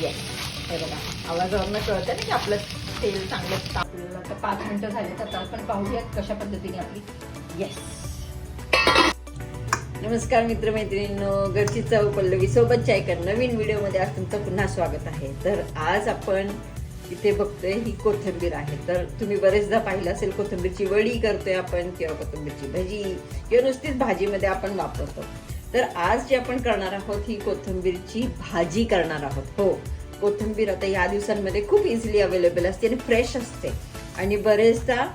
Yes हे बघा आवाजावरनं कळतं ना की आपलं तेल चांगलं तापलेलं पाच मिनिटं झालेत आता आपण पाहूयात कशा पद्धतीने आपली येस नमस्कार मित्रमैत्रिणींनो घरची चव पल्लवी सोबतच्या एका नवीन व्हिडिओमध्ये आज तुमचं पुन्हा स्वागत आहे. तर आज आपण इथे बघतोय ही कोथिंबीर आहे. तर तुम्ही बरेचदा पाहिलं असेल कोथिंबीरची वडी करतोय आपण किंवा कोथिंबीरची भजी. किंवा नुसतीच भाजीमध्ये आपण वापरतो. तर आज जे आपण करणार आहोत ही कोथिंबीरची भाजी करणार आहोत. हो कोथिंबीर आता या दिवसांमध्ये खूप इझिली अवेलेबल असते आणि फ्रेश असते. आणि बरेचदा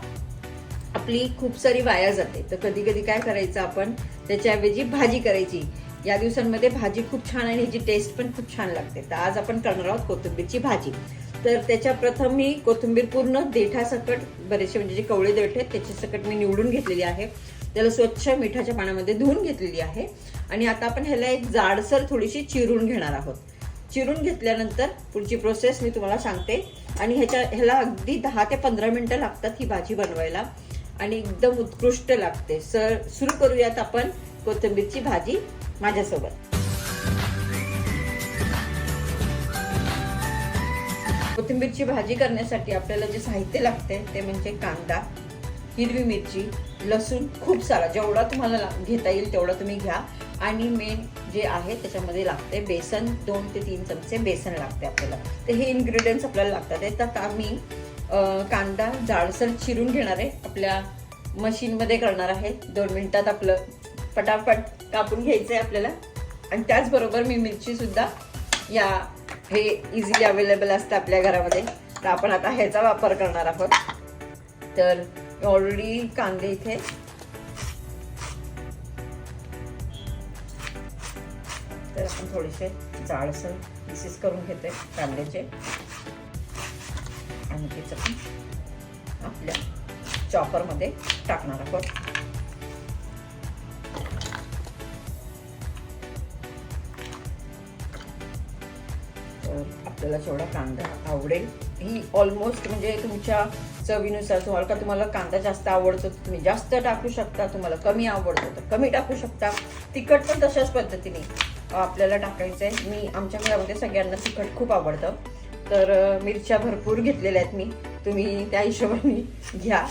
आपली खूप सारी वाया जाते. तर कधी कधी काय करायचं आपण? त्याच्याऐवजी भाजी करायची. या दिवसांमध्ये भाजी खूप छान आणि ह्याची टेस्ट पण खूप छान लागते. तर आज आपण करणार आहोत कोथिंबीरची भाजी. तर त्याच्या प्रथम मी कोथिंबीर पूर्ण देठासकट बरेचसे म्हणजे जे कवळे देठ आहेत त्याच्या सकट मी निवडून घेतलेली आहे. त्याला स्वच्छ मिठाच्या पाण्यामध्ये धुवून घेतलेली आहे. आणि आता आपण ह्याला एक जाडसर थोडीशी चिरून घेणार आहोत. चिरून घेतल्यानंतर पुढची प्रोसेस मी तुम्हाला सांगते. आणि ह्याच्या ह्याला अगदी दहा ते पंधरा मिनटं लागतात ही भाजी बनवायला. आणि एकदम उत्कृष्ट लागते. सर सुरू करूयात आपण कोथिंबीरची भाजी माझ्यासोबत. कोथिंबीरची भाजी करण्यासाठी आपल्याला जे साहित्य लागते ते म्हणजे कांदा. हिरवी मिरची लसूण खूप सारा जेवढा तुम्हाला ला- घेता येईल तेवढा तुम्ही घ्या. आणि मेन जे आहे त्याच्यामध्ये लागते बेसन दोन ते तीन चमचे बेसन लागते आपल्याला. तर हे इन्ग्रेडियंट्स आपल्याला लागतात. हे तर आम्ही कांदा जाडसर चिरून घेणार आहे. आपल्या मशीनमध्ये करणार आहे दोन मिनटात आपलं पटापट कापून घ्यायचं आहे आपल्याला. आणि त्याचबरोबर मी मिरचीसुद्धा या हे इझिली अवेलेबल असतं आपल्या घरामध्ये. तर आपण आता ह्याचा वापर करणार आहोत. तर ऑलरेडी कांदे इथे. तर आपण थोडेसे जाडसर पीसेस करून घेते कांद्याचे. आणि त्याचं पण आपल्या चॉपरमध्ये टाकणार आहोत. आपल्याला जेवढा कांदा आवडेल. ही ऑलमोस्ट म्हणजे तुमच्या चवीनुसार तुम्हाला का तुम्हाला कांदा जास्त आवडतो तर तुम्ही जास्त टाकू शकता तुम्हाला कमी आवडतो तर कमी टाकू शकता. तिखट पण तशाच पद्धतीने आपल्याला टाकायचं आहे मी आमच्या घरामध्ये सगळ्यांना तिखट खूप आवडतं. तर मिरच्या भरपूर घेतलेल्या आहेत मी. तुम्ही त्या हिशोबाने घ्या.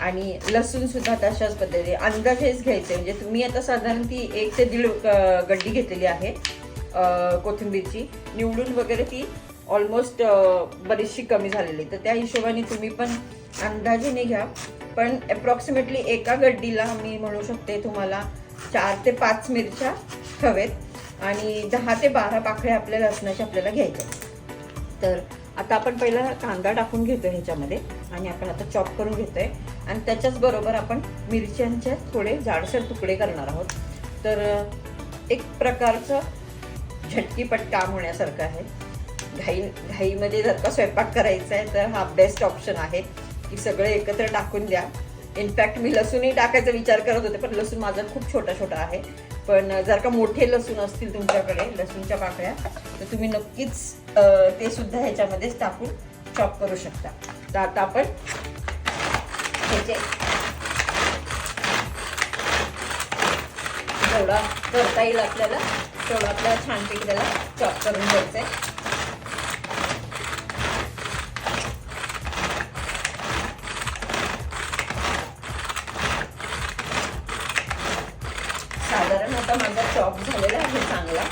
आणि लसूणसुद्धा तशाच पद्धतीने. अंदाजेच घ्यायचे म्हणजे तुम्ही आता साधारण ती एक ते दीड गड्डी घेतलेली आहे. कोथिंबीरची. निवडून वगैरे ती ऑलमोस्ट बरीचशी कमी झालेली. तर त्या हिशोबाने तुम्ही पण अंदाजेने घ्या. पण अप्रॉक्सिमेटली एका गड्डीला मी म्हणू शकते तुम्हाला चार ते पाच मिरच्या हवेत आणि दहा ते बारा पाकळ्या आपल्या लसणाच्या आपल्याला घ्यायच्या तर आता आपण पहिला कांदा टाकून घेतो ह्याच्यामध्ये आणि आपण आता चॉप करून घेतोय. आणि त्याच्याच बरोबर आपण मिरच्यांचे थोडे जाडसर तुकडे करणार आहोत. तर एक प्रकारचं झटकीपट काम होण्यासारखं आहे. घाई घाईमध्ये जर का स्वयंपाक करायचा आहे तर हा बेस्ट ऑप्शन आहे की सगळे एकत्र टाकून द्या. इनफॅक्ट मी लसूणही टाकायचा विचार करत होते पण लसूण माझा खूप छोटा छोटा आहे. पण जर का मोठे लसूण असतील तुमच्याकडे लसूणच्या पाकळ्या तर तुम्ही नक्कीच ते सुद्धा ह्याच्यामध्येच टाकून चॉप करू शकता. तर आता आपण ह्याचे जेवढा करता येईल आपल्याला. तेवढं आपल्याला छानपैकी त्याला चॉप करून घ्यायचं आहे साधारण आता माझा चॉप झालेला आहे चांगला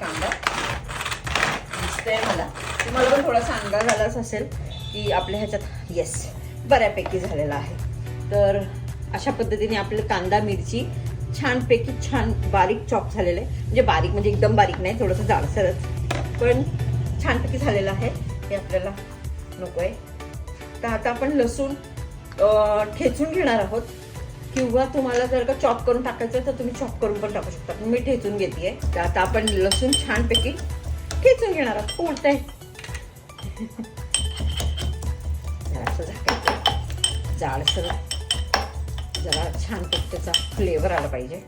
कांदा. दिसतोय मला. तुम्हाला पण थोडासा अंदाज झालाच असेल की आपल्या ह्याच्यात येस बऱ्यापैकी झालेला आहे. तर अशा पद्धतीने आपलं कांदा मिरची छानपैकी छान बारीक चॉप झालेलं आहे. म्हणजे बारीक म्हणजे एकदम बारीक नाही थोडंसं जाडसरच. पण छानपैकी झालेलं आहे. हे आपल्याला नको आहे. तर आता आपण लसूण ठेचून घेणार आहोत. किंवा तुम्हाला जर का चॉप करून टाकायचं तर तुम्ही चॉप करून पण टाकू शकता. मी ठेचून घेते तर आता आपण लसूण छानपैकी ठेचून घेणार आहोत. उलटंय आहे. जाडसर. जरा छान त्याचा फ्लेवर आला पाहिजे.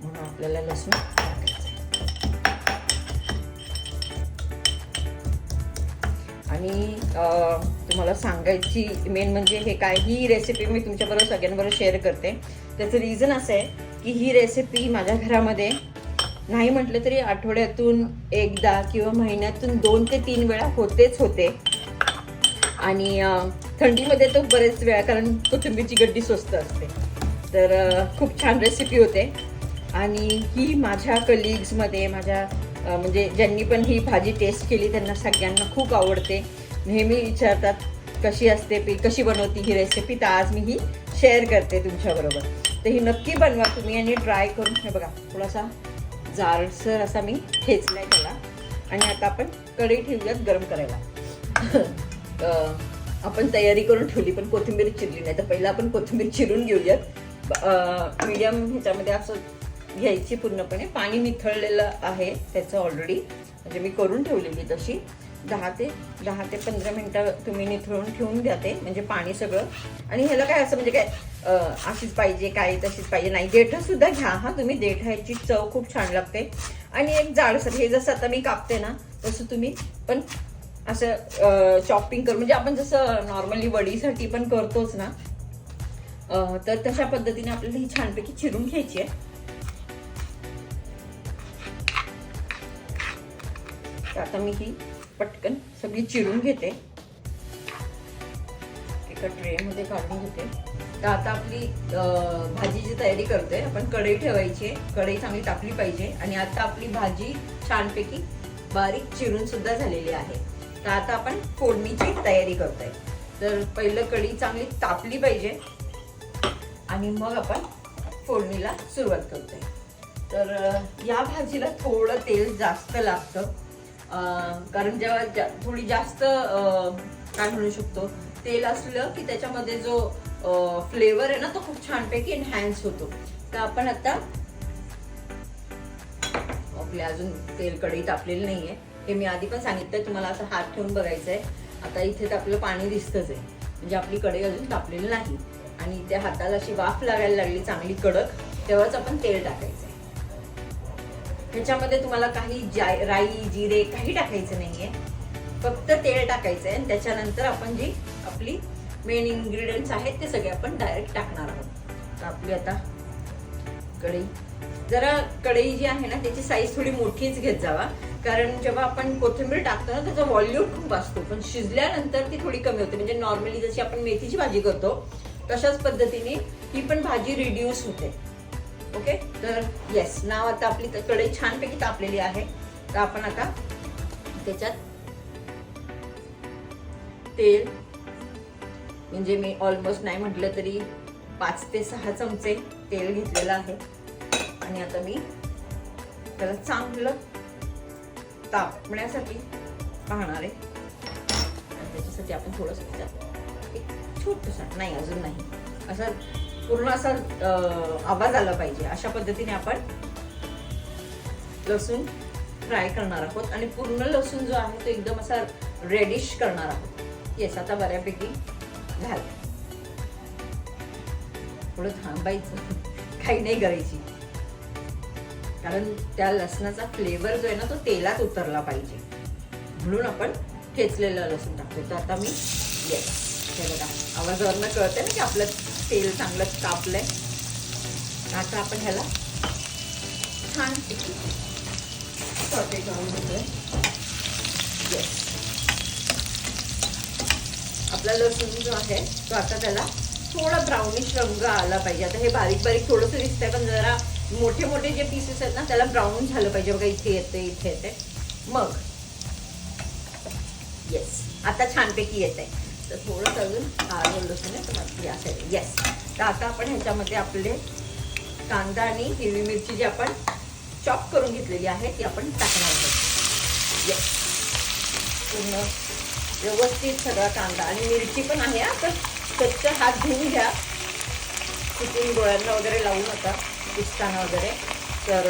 म्हणून आपल्याला लसूण टाकायचं आणि तुम्हाला सांगायची मेन म्हणजे हे काय ही रेसिपी मी तुमच्याबरोबर सगळ्यांबरोबर शेअर करते. त्याचं रिझन असं आहे की ही रेसिपी माझ्या घरामध्ये नाही म्हटलं तरी आठवड्यातून एकदा किंवा महिन्यातून दोन ते तीन वेळा होतेच होते. आणि थंडीमध्ये तो बरेच वेळा कारण कोथिंबीरची गड्डी स्वस्त असते. तर खूप छान रेसिपी होते. आणि ही माझ्या कलिग्समध्ये माझ्या म्हणजे ज्यांनी पण ही भाजी टेस्ट केली त्यांना सगळ्यांना खूप आवडते. नेहमी विचारतात कशी असते पी कशी बनवती ही रेसिपी तर आज मी ही शेअर करते तुमच्याबरोबर. तर ही नक्की बनवा तुम्ही आणि ट्राय करून. हे बघा थोडासा जाडसर असा मी ठेचलाय त्याला. आणि आता आपण कढई ठेवूयात गरम करायला. आपण तयारी करून ठेवली पण कोथिंबीर चिरली नाही. तर पहिला आपण कोथिंबीर चिरून घेऊयात. मीडियम ह्याच्यामध्ये असं घ्यायची पूर्णपणे. पाणी निथळलेलं आहे त्याचं ऑलरेडी म्हणजे मी करून ठेवलेली तशी. दहा ते दहा ते पंधरा मिनटं तुम्ही निथळून ठेवून द्या ते म्हणजे पाणी सगळं. आणि ह्याला काय असं म्हणजे काय अशीच पाहिजे काय तशीच पाहिजे नाही. देठसुद्धा घ्या हा. तुम्ही देठ ह्याची चव खूप छान लागते. आणि एक जाडसर हे जसं आता मी कापते ना तसं तुम्ही पण असं चॉपिंग कर म्हणजे आपण जसं नॉर्मली वडीसाठी पण करतोच ना तर तशा पद्धतीने आपल्याला ही छानपैकी चिरून घ्यायची आहे. तर आता मी ही पटकन सगळी चिरून घेते. एका ट्रेमध्ये काढून घेते. तर आता आपली भाजीची तयारी करतोय आपण कढई ठेवायची आहे. कढई चांगली तापली पाहिजे. आणि आता आपली भाजी छानपैकी बारीक चिरून सुद्धा झालेली आहे. तर आता आपण फोडणीची तयारी करतोय. तर पहिलं कढी चांगली तापली पाहिजे. आणि मग आपण फोडणीला सुरुवात करतोय. तर या भाजीला थोडं तेल जास्त लागतं. कारण जेव्हा जा- थोडी जास्त काय म्हणू शकतो तेल असलं की त्याच्यामध्ये जो फ्लेवर आहे ना तो खूप छानपैकी एनहॅन्स होतो. तर आपण आता आपले अजून तेल तापलेली नाहीये. हे मी आधी पण सांगितलंय तुम्हाला असं हात ठेवून बघायचं आहे आता इथे तर आपलं पाणी दिसतंच आहे. म्हणजे आपली कढई अजून तापलेली नाही. आणि त्या हाताला अशी वाफ लागायला लागली चांगली कडक तेव्हाच आपण तेल टाकायचं आहे ह्याच्यामध्ये तुम्हाला काही जाय राई जिरे काही टाकायचं नाहीये. फक्त तेल टाकायचं आहे आणि त्याच्यानंतर आपण जी आपली मेन इन्ग्रेडियंट्स आहेत ते सगळे आपण डायरेक्ट टाकणार आहोत. तर आपली आता कढई जरा कढई जी आहे ना त्याची साईज थोडी मोठीच घेत जावा. कारण जेव्हा आपण कोथिंबीर टाकतो ना त्याचा व्हॉल्यूम खूप असतो. पण शिजल्यानंतर ती थोडी कमी होते. म्हणजे नॉर्मली जशी आपण मेथीची भाजी करतो तशाच पद्धतीने ही पण भाजी रिड्यूस होते. ओके तर येस नाव आता आपली कढई छानपैकी तापलेली आहे. तर आपण आता त्याच्यात तेल म्हणजे मी ऑलमोस्ट नाही म्हटलं तरी पाच ते सहा चमचे तेल घेतलेलं आहे. आणि आता मी त्याला चांगलं तापण्यासाठी पाहणार आहे. आणि त्याच्यासाठी आपण थोडंसं एक छोटंसं नाही अजून नाही. असं पूर्ण असा आवाज आला पाहिजे. अशा पद्धतीने आपण लसूण फ्राय करणार आहोत. आणि पूर्ण लसूण जो आहे तो एकदम असा रेडिश करणार आहोत. येस आता बऱ्यापैकी घाल थोडं थांबायचं. काही नाही करायची. कारण त्या लसणाचा फ्लेवर जो आहे ना तो तेलात उतरला पाहिजे. म्हणून आपण ठेचलेलं लसूण टाकतो. तर आता मी येस हे बघा आवाजावरनं कळतंय ना की आपलं तेल चांगलं कापलंय. आता आपण ह्याला छान सॉटे करून घेतोय. येस आपला लसूण जो आहे तो आता त्याला थोडा ब्राउनिश रंग आला पाहिजे. आता हे बारीक बारीक थोडंसं दिसतंय पण जरा मोठे मोठे जे पीसेस आहेत ना त्याला ब्राऊन झालं पाहिजे. बघा इथे येते इथे येते मग. येस आता छानपैकी येत आहे तर थोडं अजून आलं लसूण आहे तर या साईड येस तर आता आपण ह्याच्यामध्ये आपले कांदा आणि हिरवी मिरची जी आपण चॉप करून घेतलेली आहे ती आपण टाकणार आहोत. येस पूर्ण व्यवस्थित सगळा कांदा आणि मिरची पण आहे तर स्वच्छ हात धुवून घ्या. चुकून डोळ्यांना वगैरे लावू नका. पाकिस्तान वगैरे. तर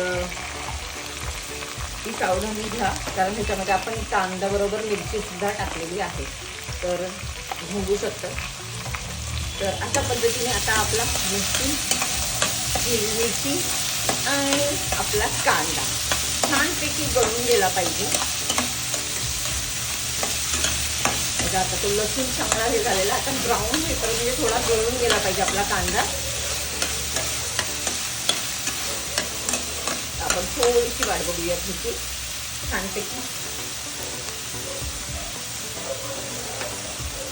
ती सावधानी घ्या. कारण ह्याच्यामध्ये आपण कांद्याबरोबर मिरचीसुद्धा टाकलेली आहे. तर घुंगू शकतं. तर अशा पद्धतीने आता आपला मिरची हिरवी मिरची आणि आपला कांदा छानपैकी गळून गेला पाहिजे. आता तो लसूण चांगला हे झालेला. आता ब्राऊन पेपर म्हणजे थोडा गळून गेला पाहिजे आपला कांदा. आपण थोडीशी वाट बघूया ह्याची. छानपैकी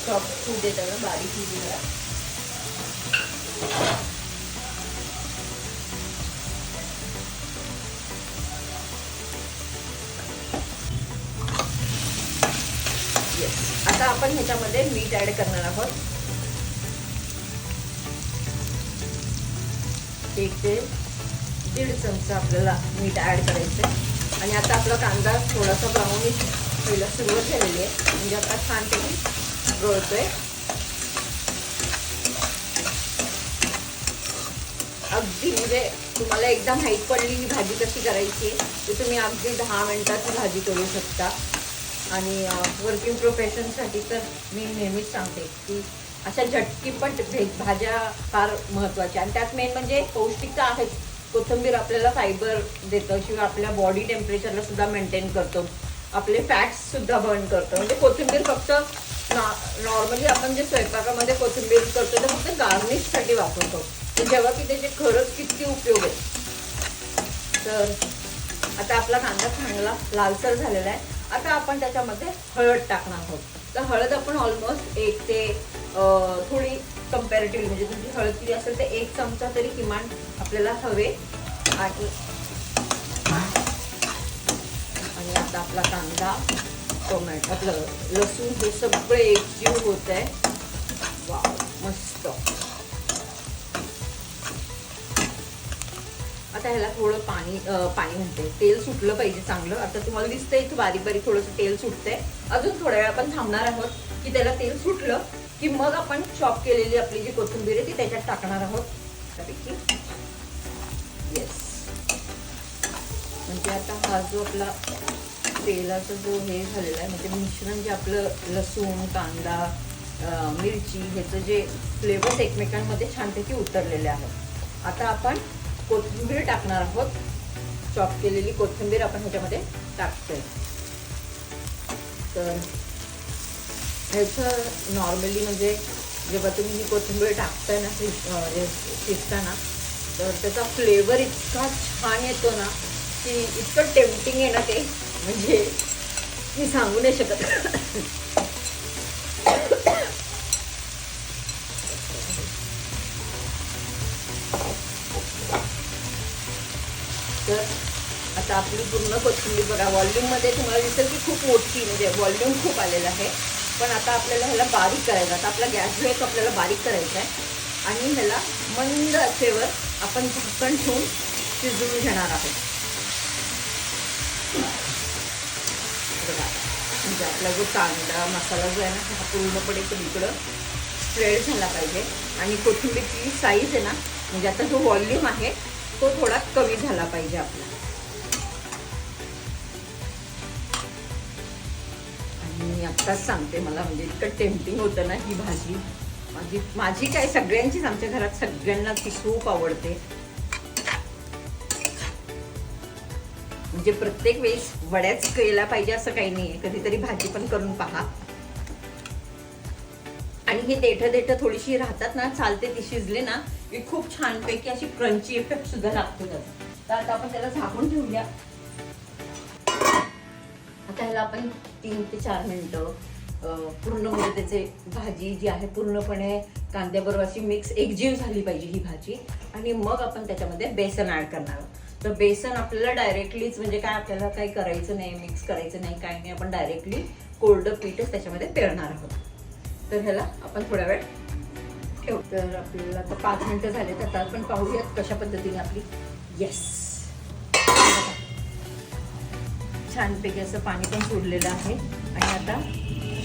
सॉफ्ट फूड दे त्याला बारीक होऊ आता आपण ह्याच्यामध्ये मीठ ऍड करणार आहोत. एक ते दीड चमचा आपल्याला मीठ ऍड करायचं आहे. आणि आता आपला कांदा थोडासा ब्राऊनिश व्हायला सुरुवात झालेली आहे. म्हणजे आता छानपैकी आहे अगदी म्हणजे तुम्हाला एकदा माहीत पडली ही भाजी कशी करायची तर तुम्ही अगदी दहा मिनिटात ही भाजी करू शकता. आणि वर्किंग प्रोफेशनसाठी तर मी नेहमीच सांगते की अशा झटकीपट भे- भाज्या फार महत्त्वाच्या आणि त्यात मेन म्हणजे पौष्टिकता आहेच. कोथिंबीर आपल्याला फायबर देतं किंवा आपल्या बॉडी टेम्परेचरला सुद्धा मेंटेन करतो. आपले फॅट्स सुद्धा बर्न करतो. म्हणजे कोथिंबीर फक्त नॉर्मली आपण जे स्वयंपाकामध्ये कोथिंबीर करतो ते फक्त गार्निशसाठी वापरतो. जेव्हा की त्याचे खरंच किती उपयोग आहे तर आता आपला कांदा चांगला लालसर झालेला आहे. आता आपण त्याच्यामध्ये हळद टाकणार आहोत. तर हळद आपण ऑलमोस्ट एक ते थोडी कम्पॅरेटिव्हली म्हणजे तुमची हळद किती असेल तर एक चमचा तरी किमान आपल्याला हवे आणि आणि आता आपला कांदा टोमॅटो आपलं लसूण हे सगळे एकजीव होत आहे. वा मस्त. आता ह्याला थोडं पाणी पाणी म्हणते. तेल सुटलं पाहिजे चांगलं. आता तुम्हाला दिसतंय इथं बारीक बारीक थोडंसं तेल सुटतंय. अजून थोड्या वेळ आपण थांबणार आहोत की त्याला तेल सुटलं की मग आपण चॉप केलेली आपली जी कोथिंबीर आहे ती त्याच्यात टाकणार आहोत. त्यापैकी. येस म्हणजे आता हा जो आपला तेलाचा जो हे झालेला आहे म्हणजे मिश्रण जे आपलं लसूण कांदा मिरची ह्याचं जे फ्लेवर्स एकमेकांमध्ये छानपैकी उतरलेले आहेत. आता आपण कोथिंबीर टाकणार आहोत. चॉप केलेली कोथिंबीर आपण ह्याच्यामध्ये टाकतोय. तर ह्याचं नॉर्मली म्हणजे जेव्हा तुम्ही ही कोथिंबीर टाकताय ना शिजताना तर त्याचा फ्लेवर इतका छान येतो ना की इतकं टेम्पटिंग आहे ना ते. म्हणजे मी सांगू नाही शकत. तर आता आपली पूर्ण कोथिंबीर बघा व्हॉल्यूममध्ये तुम्हाला दिसेल की खूप मोठी म्हणजे व्हॉल्युम खूप आलेलं आहे. पण आता आपल्याला ह्याला बारीक करायचं आता आपला गॅस जो आहे तो आपल्याला बारीक करायचा आहे. आणि ह्याला मंद असेवर आपण झाकण ठेवून शिजवून घेणार आहोत. म्हणजे आपला जो कांदा मसाला जो आहे ना हा पूर्णपणे इकडं स्प्रेड झाला पाहिजे. आणि कोथिंबीरची साईज आहे ना म्हणजे आता जो व्हॉल्यूम आहे तो थोडा कमी झाला पाहिजे आपला. मी आत्ताच सांगते मला म्हणजे इतकं टेम्पटिंग होतं ना ही भाजी. माझी माझी काय सगळ्यांचीच आमच्या घरात सगळ्यांना ती खूप आवडते. म्हणजे प्रत्येक वेळेस वड्याच केल्या पाहिजे असं काही नाहीये. कधीतरी भाजी पण करून पहा. आणि हे देठं देठं थोडीशी राहतात ना चालते ती शिजले ना की खूप छानपैकी अशी क्रंची इफेक्ट सुद्धा लागतो त्याचा तर आता आपण त्याला झाकून ठेवूया. आता आपण तीन ते चार मिनटं पूर्ण म्हणजे त्याचे भाजी जी आहे पूर्णपणे कांद्याबरोबर अशी मिक्स एकजीव झाली पाहिजे ही भाजी. आणि मग आपण त्याच्यामध्ये बेसन ॲड करणार. आहोत तर बेसन आपल्याला डायरेक्टलीच म्हणजे काय आपल्याला काही करायचं नाही मिक्स करायचं नाही काय नाही आपण डायरेक्टली कोल्ड पीठच त्याच्यामध्ये पेरणार आहोत. तर ह्याला आपण थोडा वेळ ठेवू. तर आपल्याला आता पाच मिनटं झाले तर आपण पाहूयात कशा पद्धतीने आपली येस छानपैकी असं पाणी पण सोडलेलं आहे. आणि आता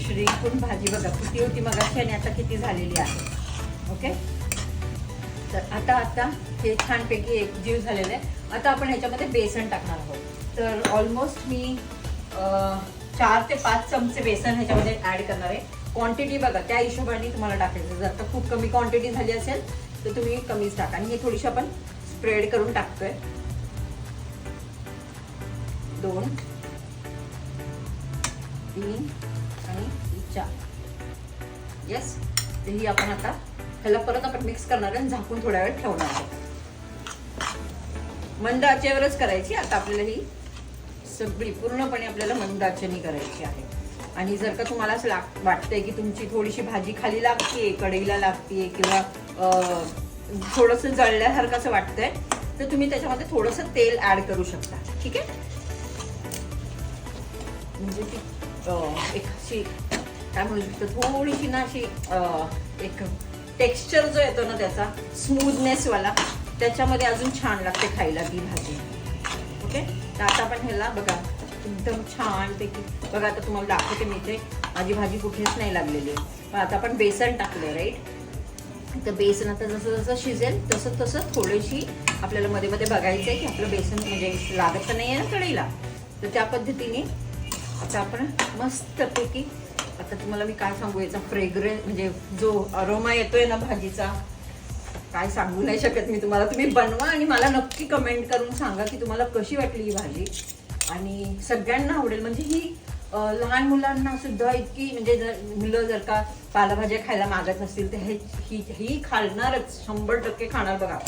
श्रीकून भाजी बघा किती होती मगाशी आणि आता किती झालेली आहे. ओके? तर आता आता हे छानपैकी एक जीव झालेलं आहे. आता आपण ह्याच्यामध्ये बेसन टाकणार आहोत. तर ऑलमोस्ट मी चार ते पाच चमचे बेसन ह्याच्यामध्ये ॲड करणार आहे. क्वांटिटी बघा त्या हिशोबाने तुम्हाला टाकायचं. जर आता खूप कमी क्वांटिटी झाली असेल तर तुम्ही कमीच टाका. आणि हे थोडीशी आपण स्प्रेड करून टाकतोय. दोन तीन आणि ही चार. येस तर ही आपण आता ह्याला परत आपण मिक्स करणार आणि झाकून थोड्या वेळ ठेवणार आहोत मंद आचेवरच करायची. आता आपल्याला ही सगळी पूर्णपणे आपल्याला मंद आचेनी करायची आहे. आणि जर का तुम्हाला असं लाग वाटतंय की तुमची थोडीशी भाजी खाली लागते कढईला लागते किंवा थोडंसं जळल्यासारखं असं वाटतंय तर तुम्ही त्याच्यामध्ये थोडंसं तेल ऍड करू शकता. ठीक आहे? म्हणजे ती एक अशी काय म्हणू शकतो थोडीशी ना अशी एक टेक्स्चर जो येतो ना त्याचा स्मूथनेसवाला त्याच्यामध्ये अजून छान लागते खायला ती भाजी ओके तर आता आपण ह्याला बघा एकदम छान ते बघा आता तुम्हाला दाखवते मी ते माझी भाजी कुठेच नाही लागलेली आहे पण आता आपण बेसन टाकलं राईट तर बेसन आता जसं जसं शिजेल तसं तसं थोडीशी आपल्याला मध्ये मध्ये बघायचं आहे की आपलं बेसन म्हणजे लागत तर नाही आहे ना कढईला तर त्या पद्धतीने आता आपण मस्तपैकी आता तुम्हाला मी काय सांगू याचा फ्रेग्रन्स म्हणजे जो अरोमा येतोय ना भाजीचा काय सांगू नाही शकत मी तुम्हाला. तुम्ही बनवा आणि मला नक्की कमेंट करून सांगा की तुम्हाला कशी वाटली ही भाजी. आणि सगळ्यांना आवडेल. म्हणजे ही लहान मुलांना सुद्धा इतकी म्हणजे जर मुलं जर का पालेभाज्या खायला मागत नसतील तर हे ही ही खाणारच शंभर टक्के खाणार बघा.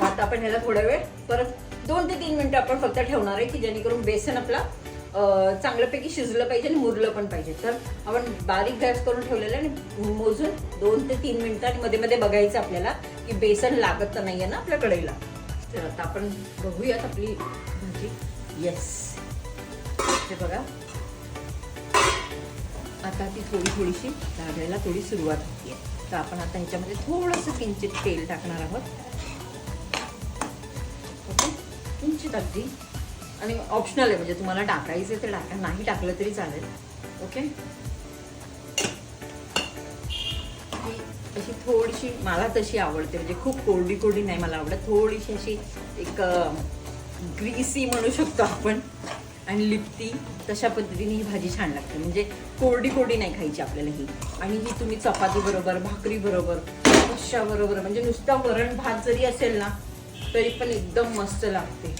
आता आपण ह्याला थोडा वेळ परत दोन ते तीन मिनटं आपण फक्त ठेवणार आहे की जेणेकरून बेसन आपला चांगल्यापैकी शिजलं पाहिजे आणि मुरलं पण पाहिजे. तर आपण बारीक गॅस करून ठेवलेलं आहे आणि मोजून दोन ते तीन मिनटं आणि मध्ये मध्ये बघायचं आपल्याला की बेसन लागत तर आहे ना आपल्या कढईला. तर आता आपण बघूयात आपली भाजी. येस ते बघा. आता ती थोडी थोडीशी लागायला थोडी सुरुवात होती तर आपण आता ह्याच्यामध्ये थोडंसं किंचित तेल टाकणार आहोत. ओके? किंचित अगदी आणि ऑप्शनल आहे म्हणजे तुम्हाला टाकायचं ते टाका नाही टाकलं तरी चालेल. ओके ही अशी थोडीशी मला तशी आवडते म्हणजे खूप कोरडी कोरडी नाही मला आवडत. थोडीशी अशी एक ग्रीसी म्हणू शकतो आपण. आणि लिपती तशा पद्धतीने ही भाजी छान लागते. म्हणजे कोरडी कोरडी नाही खायची आपल्याला ही. आणि ही तुम्ही चपाती बरोबर भाकरी बरोबर कशा बरोबर म्हणजे नुसता वरण भात जरी असेल ना तरी पण एकदम मस्त लागते.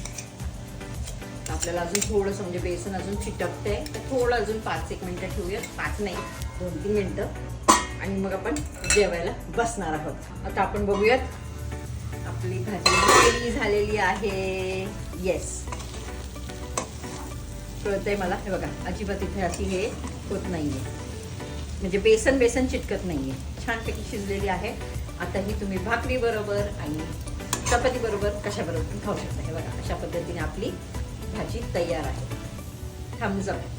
आपल्याला अजून थोडंसं म्हणजे बेसन अजून चिटकतंय. तर थोडं अजून पाच एक मिनटं ठेवूयात. पाच नाही दोन तीन मिनटं. आणि मग आपण जेवायला बसणार आहोत. आता आपण बघूयात. आपली भाजी झालेली आहे. येस कळतंय मला? हे बघा अजिबात इथे अशी हे होत नाहीये. म्हणजे बेसन बेसन चिटकत नाहीये. छानपैकी शिजलेली आहे. आता ही तुम्ही भाकरी बरोबर आणि चपाती बरोबर कशा बरोबर खाऊ शकता. हे बघा अशा पद्धतीने आपली भाजी तयार आहे. थम्सअप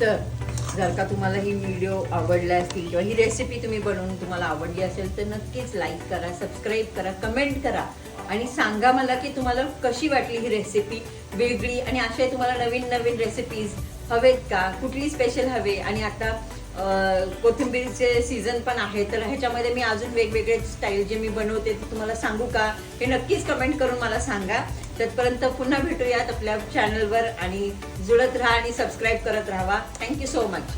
तर जर का तुम्हाला ही व्हिडिओ आवडला असतील किंवा ही रेसिपी तुम्ही बनवून तुम्हाला आवडली असेल तर नक्कीच लाईक करा सबस्क्राईब करा कमेंट करा आणि सांगा मला की तुम्हाला कशी वाटली ही रेसिपी वेगळी आणि असे तुम्हाला नवीन नवीन रेसिपीज हवेत का? कुठली स्पेशल हवे? आणि आता कोथिंबीरचे सीझन पण आहे तर ह्याच्यामध्ये मी अजून वेगवेगळे स्टाईल जे मी बनवते ते तुम्हाला सांगू का? हे नक्कीच कमेंट करून मला सांगा. तत्पर्यंत पुन्हा भेटूयात आपल्या चॅनलवर आणि जुळत राहा आणि सबस्क्राईब करत राहा. Thank you so much